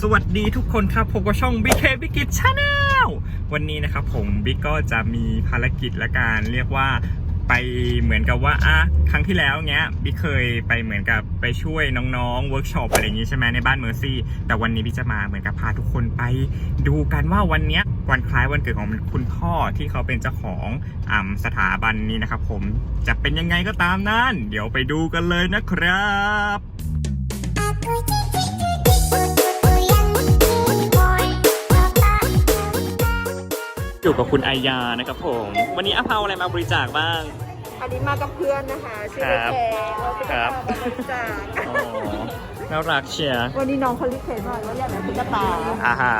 สวัสดีทุกคนครับผมก็ช่อง BK b i g i t Channel วันนี้นะครับผมบิ๊กก็จะมีภารกิจและการเรียกว่าไปเหมือนกับว่าอะครั้งที่แล้วเงี้ยบิ๊กเคยไปเหมือนกับไปช่วยน้องๆเวิร์กช็อปอะไรอย่างงี้ใช่ไหมในบ้านเมอร์ซี่แต่วันนี้บิ๊กจะมาเหมือนกับพาทุกคนไปดูกันว่าวันเนี้ยวันคล้ายวันเกิดของคุณพ่อที่เขาเป็นเจ้าของอ่าสถาบันนี้นะครับผมจะเป็นยังไงก็ตามนั้น เดี๋ยวไปดูกันเลยนะครับ อยู่กับคุณไอยานะครับผม วันนี้อาเภาอะไรมาบริจาคบ้าง อันนี้มากับเพื่อนนะคะชื่อครับแพรเราจะครับมาบริจาคอ๋อน่ารักเชียร์วันนี้น้องเขารีเควสต์มาว่าอยากได้ตุ๊กตาอาฮะ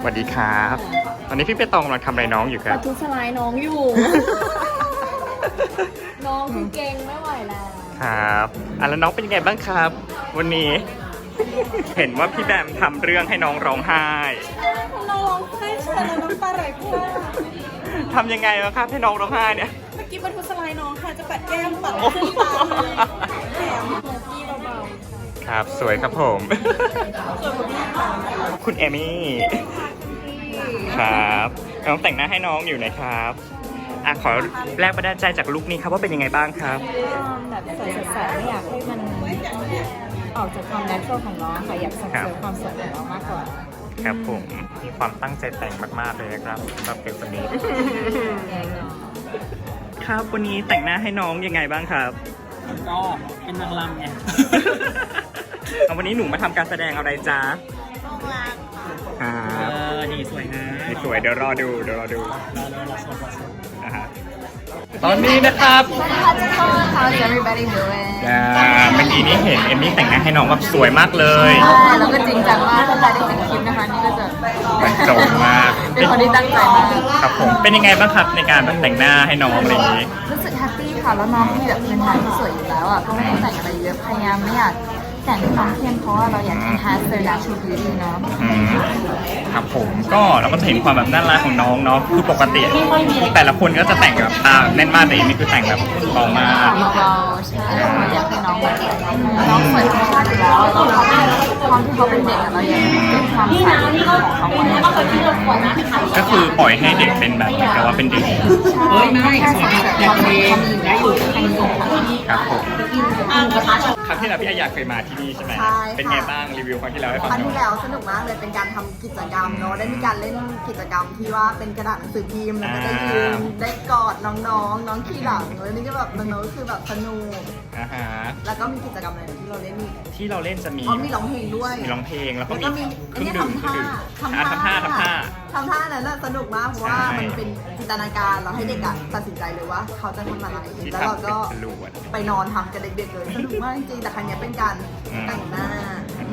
สวัสดีครับ ตอนนี้พี่เปตองกำลังทำอะไรน้องอยู่คปรับทุสลายน้องอยู่ น้องคือเก่งไม่ไหวแล้วครับอะแล้วน้องเป็นยังไงบ้างครับ วันนี้ เห็นว่าพี่แบมทำเรื่องให้น้องร้องไห้ น้องให้เชิญน้ำตาไหลพวกทำยังไงวะครับให้น้องร้องไห้เนี่ย เมื่อกี้ปทุสลายน้องค่ะจะปัดแก้มปัดขึ้นตาเลยแถมเมื่อกี้เบาครับ สวยครับผมคุณเอมี่ ครับน้องแต่งหน้าให้น้องอยู่นะครับ อะขอแรกประดาใจจากลุคนี้ครับว่าเป็นยังไงบ้างครับๆแบบใส่สดๆไม่อยากให้มันออกจากความแนทรัลของน้องค่ะอยากสังเสริมความสวยของน้องมากกว่าครับผมมีความตั้งใจแต่งมากๆเลยนะครับสำหรับเด็กคนนี้ครับวันนี้แต่งหน้าให้น้องยังไงบ้างครับก็เป็นนางรำไงเอาวันนี้หนูมาทำการแสดงอะไรจ๊ะครัเอบอนี่สวยนะนี่สวยเดี๋ยวรอดูเดี๋ยวรอดูรอรอรอชมรอชมนะฮะ ตอนนี้นะครับ How's everybody doing อ่าเมื่อกี้นี้เห็นเอมมี่แต่งหน้าให้น้องแบบสวยมากเลยแล้วก็จริงจังมากถ้าใครได้เห็นคลิปนะคะนี่ก็จะบรรจงมากเป็นคนที่ตั้งใจมาก ครับผมเป็นยังไงบ้างครับในการแบบแต่งหน้าให้น้องอะไรอย่างนี้ รู้สึกแฮปปี้ค่ะ แล้วน้องมีแบบพื้นฐานที่สวยอยู่แล้วอะ ก็ไม่ต้องแต่งอะไรเยอะ พยายามไม่อยาก แต่งความเข้มเพราะว่าเราอยาก enhance their natural beauty เนาะอืมครับผมก็เราก็จะเห็นความแบบน่ารักของน้องเนาะคือปกติ แต่ละคนก็จะแต่งแบบตาแน่นมากแต่เอมมี่คือแต่งแบบเบามาก เบาๆใช่เราอยากให้น้องแบบน้องสวยธรรมชาติอยู่แล้วเรา ความที่เขาเป็นเด็กอะเราอยากเก็บความใสของเขาไว้ก็คือปล่อยให้เด็กเป็นแบบเหมือนกับว่าเป็นเด็กเฮ้ยไม่แค่สสัวยงเกตอยากความเอมีงความมีอยู่ได้อยู่แค่นี้ค่ะครับผมครั้งที่แล้วพี่อาอยากเคยมาที่นี่ใช่ไหมใช่ค่ะ เป็นไงบ้างรีวิวครั้งที่แล้วให้ฟังครั้งหน่อที่ย แล้วสนุกมากเลยเป็นการทำกิจกรรมเนาะได้มีการเล่นกิจกรรมที่ว่าเป็นกระดาษหนังสือพิมพ์แล้วก็ได้ยืนได้กอ ดน้องๆ น้องขี่หลังแล้วนี่ก็แบบน้องๆก็คือแบบสนุก อ่าฮะแล้วก็มีกิจกรรมอะไรที่เราเล่นอีก ที่เราเล่นจะมี อ๋อมีร้องเพลงด้วย มีร้องเพลงแล้วก็แล้วมีก็มีเคอัรื่นองนี้ดื่มทำเครื่ท่าองดื่มอะทำท่าทำท่า ทำท่านั้นน่ะสนุกมากเพราะว่าใช่ มันเป็นจินตนาการเราให้เด็กอะตัดสินใจเลยว่า เขาจะทำอะไรที่แล้วเราทำเป็นก็จรวด ไปนอนทำกับเด็กๆเลยสนุกมากจริงๆแต่ครั้งเนี้ยเป็นการอืม แต่งหน้า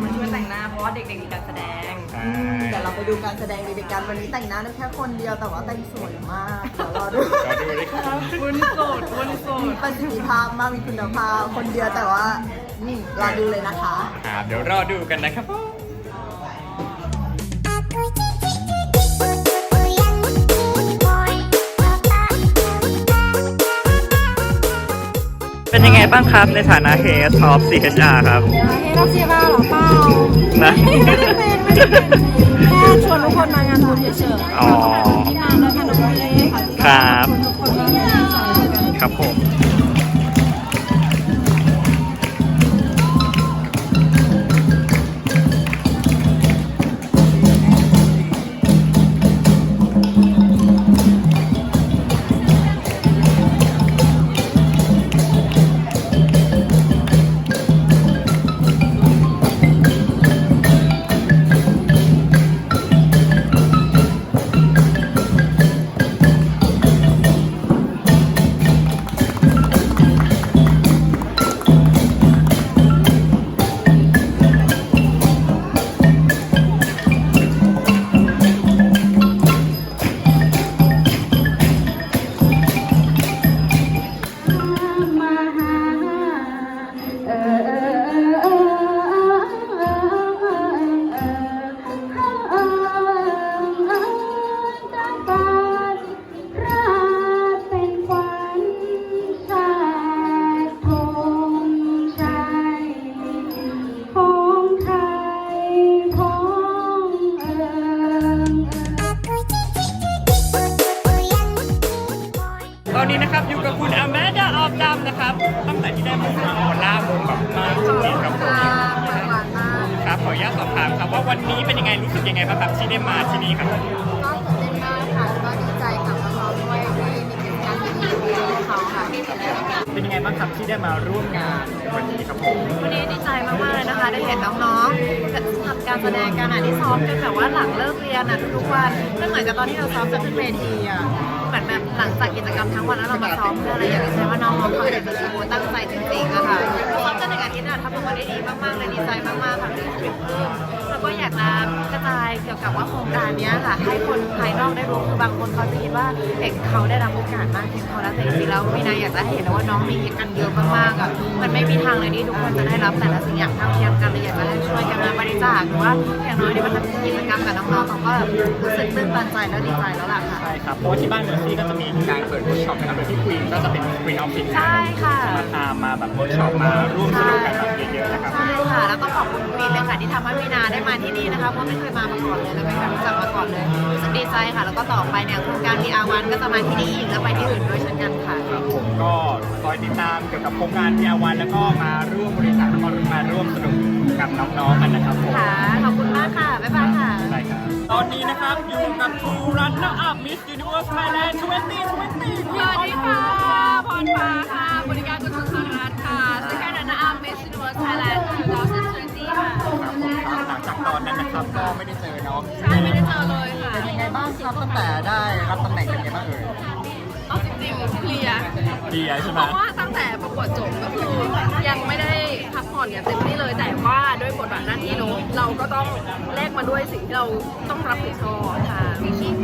มาช่วยแต่งหน้าเพราะว่าเด็กๆมีการแสดง ใช่เดี๋ยวเราไปดูการแสดงเด็กๆกันวันนี้แต่งหน้าได้แค่คนเดียวแต่ว่าแต่งสวยมากเดี๋ยวรอดูรอดูเลยครับวุ้นโสดวุ้นโสมีดประสิทธิภาพมากมีคุณภาพคนเดียวแต่ว่านี่รอดูเลยนะคะ ครับเดี๋ยวรอดูกันนะครับเป็ บ้างครับในฐานะ Head of CHR ครับ เฮ้เราเสียบ้าหรอเปล่านะ ไม่ได้เป็นไม่ได้เป็นแค่ชวนทุกคนมางานบุญเฉยๆอ๋อที่มาแล้วกันน้องเล็กครับทุกคนมางานสายกันครับผม รู้สึกยังไงบ้างครับที่ได้มาที่นี่ครับก็ตื่นเต้นมากค่ะแล้วก็ดีใจกับน้องๆด้วยที่มีกิจกรรมดีๆให้เขาค่ะเป็นยังไงบ้างครับที่ได้มาร่วมงานวันนี้ครับผมวันนี้ดีใจมากๆเลยนะคะ ได้เห็นน้องๆทำการแสดงกันอะที่ซ้อมกันแบบว่าหลังเลิกเรียนอะทุกๆวันไม่เหมือนกับตอนที่เราซ้อมจะขึ้นเวทีอะเหมือนแบบหลังจากกิจกรรมทั้งวันแล้วเรามาซ้อมเพื่ออะไรอย่างเงี้ยว่าน้องๆเขาอยากจะโชว์ตั้งใจจริงๆอะค่ะซ้อมกันหนึ่งอาทิตย์อะทำออกมาได้ดีมากๆเลยดีใจมากๆค่ะรู้สึกปลื้มแล้ว ก็อยากจะกระจายเกี่ยวกับว่าโครงการเนี้ยค่ะ ให้คนภายนอกได้รู้คือบางคนเขาจะคิดว่าเด็กเขาได้รับโอกาสมากเพียงพอแล้วแต่จริงๆแล้ววินัยอยากจะให้เห็นว่าน้องมีกันเยอะมากๆอะมันไม่มีทางเลยที่ทุกคนจะได้รับแต่ละสิ่งอย่างเท่าเทียมกันเลยอยากจะให้ช่วยกันมาบริจาคหรือว่าอย่างน้อยเนี่ยมันทำกิจกรรมกับน้องๆเขาก็รู้สึกตื้นตันใจแล้วดีใจแล้วล่ะค่ะใช่ครับเพราะว่าที่บ้านเมอร์ซี่ก็จะมีการเปิดเวิร์กช็อปนะครับโดยที่ควีนก็จะเป็นควีนออฟฟิศใช่ค่ะมาพามาแบบเวิร์กช็อปมาร่วมสนุกกันแบบเยอะๆน ที่ทำให้วีนาได้มาที่นี่นะคะเพราะไม่เคยมามาก่อนเลยและไม่เคยรู้จักมาก่อนเลยรู้สึกดีใจค่ะ แล้วก็ต่อไปเนี่ยโครงการ VR วันก็จะมาที่นี่อีกแล้วไปที่อื่นด้วยเช่นกันค่ะ ครับผมก็คอยติดตามเกี่ยวกับโครงการพีอาวันแล้วก็มาร่วมบริจาคแล้วก็มาร่วมสนุกกับน้องๆกันนะครับผมค่ะ ขอบคุณมากค่ะ บ๊ายบายค่ะใช่ครับ ตอนนี้นะครับอยู่กับทูรันเนอร์อัพมิสยูนิเวิร์สไทยแลนด์2020สวัสดีค่ะพรฟ้าค่ะ บริการกุศลส อนนั้นนะครับ ก็ไม่ได้เจอเนาะใช่ไม่ได้เจอเลยค่ะเป็นยังไงบ้างครับตั้งแต่ได้รับตำแหน่งเป็นยังไงบ้างเอ่ยเอาจริงๆเคลียร์ดีใช่ไหเพมราะว่าตั้งแต่ประกวดจบก็คือยังไม่ได้พักผ่อนอย่างเต็มที่เลยแต่ว่าด้วยบทบาทหน้าที่เนอะเราก็ต้องแลกมาด้วยสิ่งที่เราต้องรับผิดชอบค่ะ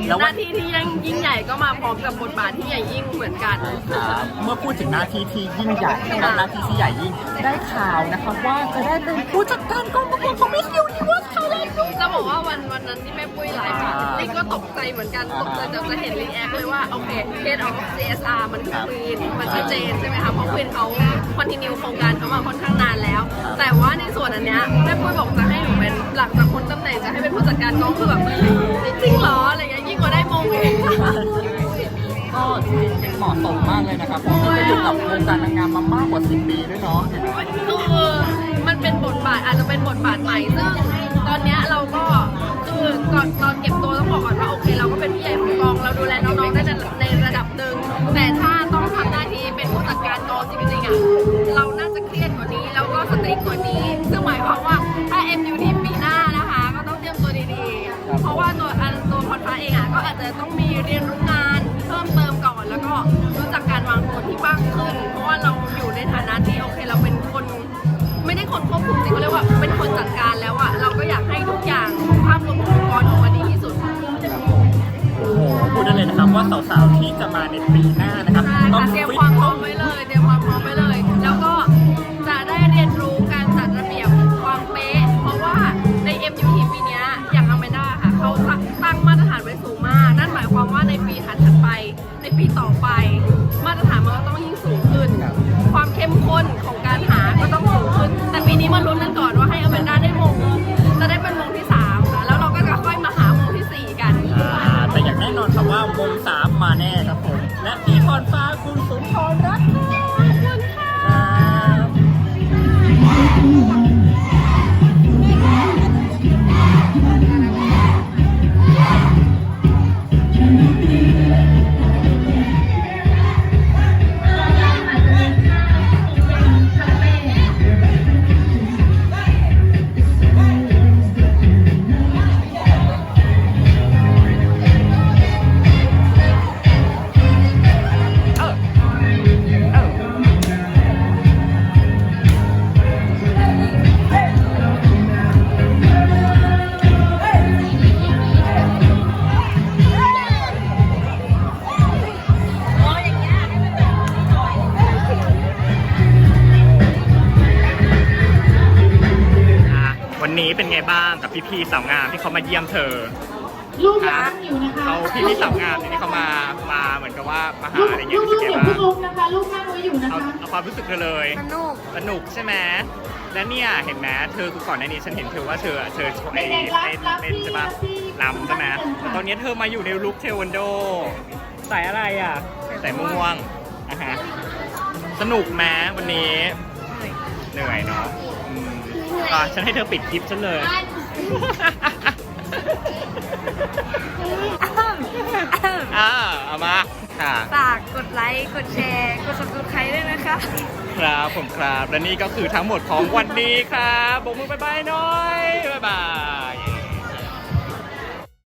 แล้วหวันน้าที่ที่ยังยิ่งใหญ่ก็มาพร้อมกับบทบาทที่ใหญ่ยิ่งเหมือนกัน ครับเมื่อพูดถึงหน้าที่ที่ยิ่งใหญ่นะครับหน้าที่ที่ใหญ่ยิ่ง ได้ข่าวนะครับว่าจะได้เป็นผู้จัดการกอง บอกว่าวันวันนั้นที่แม่ปุ้ยไลฟ์อะอ่าลิก็ตกใจเหมือนกันตกใจจะจะเห็นรีแอคเลยว่าโอเคเ e ดออฟ CSR มันคือควีนมันชัดเจนใช่ไหมคะเพราะควีนเขาคอนติเนียโครงการเขามาค่อนข้างนานแล้ว แต่ว่าในส่วนอันเนี้ยแม่ปุ้ยบอกจะให้หนูเป็นหลังจากพ้นตำแหน่งจะให้เป็นผู้จัดการกองคือแบบจริงเหรออะไรเงี้ยยิ่งกว่าได้มงอีกก็เหมาะสมมากเลยนะครับผมที่อยู่กับวงการนางงามมามากกว่า10ปีด้วยเนาะเห็นไหมคือมันเป็นบทบาทอาจจะเป็นบทบาทใหม่ซึ่ง ตอนเนี้ยเราก็คือก่อนตอนเก็บตัวต้องบอกก่อนว่าโอเค เราก็เป็นผู้ใหญ่ของกอง เราดูแลน้องๆได้ในระดับหนึ่งแต่ถ้าต้องทำหน้าที่เป็นผู้จัดการกองจริงๆอะเราน่าจะเครียดกว่านี้แล้วก็สตริกว่านี้ ซึ่งหมายความว่าถ้า MUT ปีหน้านะคะ ก็ต้องเตรียมตัวดีๆ เพราะว่าตัวอันตัวพรฟ้าเองอะก็อาจจะต้องมีเรียนรู้งานเพิ่มเติมก่อนแล้วก็รู้จักการวางตัวที่มากขึ้น เพราะว่าเราอยู่ในฐานะที่โอเคเราเป็นคน ไม่ได้คนควบคุมสิเขาเรียกว่าเป็นคนจัดการ ว่าสาวๆที่จะมาในปีหน้านะครับใช่ต้อค่ะงเตรียมฟิตความพร้อมไว้เลยเตรียมความพร้อมไว้เลย แล้วก็จะได้เรียนรู้การจัดระเบียบความเป๊ะ เพราะว่าใน MUT ปีเนี้ยอย่างอเมด้าค่ะเขาตั้งมาตรฐานไว้สูงมาก นั่นหมายความว่าในปีถัดๆไป ในปีต่อ งบ้างกับพี่ๆสาวงามที่เขามาเยี่ยมเธอลูกยังนั่งอยู่นะคะเขาพี่ๆสาวงามเนี่ยที่เขามามาเหมือนกับว่ามาหาลูกอะไรเงี้ยลูกรู้ลูสึกกอไงย่าบ้างเพิ่งล้มนะคะ ลูกนั่งไว้อยู่นะเอาคะเอาความรู้สึกเธอเลยสนุกสนุกใช่ไหมและเนี่ยเห็นไหมเธอคือก่อนหน้านี้ฉันเห็นเธอว่าเธอเธอโชว์ไอ้เต้นเต้นใช่ปะลำใช่ไหมแต่ตอนนี้เธอมาอยู่ในลุคเทควันโดสายอะไรอะเป็นใส่ม่วงอะฮะสนุกไหมวันนี้เหนื่อยเนาะอืมอะฉันให้เธอปิดคลิปฉันเลย อ่าเอามาค่ะฝากกดไลค์ กดแชร์ กด subscribe ด้วยนะคะ ครับผมครับ และนี่ก็คือทั้งหมดของวันนี้ครับบกมือบายบายหน่อย บ๊ายบาย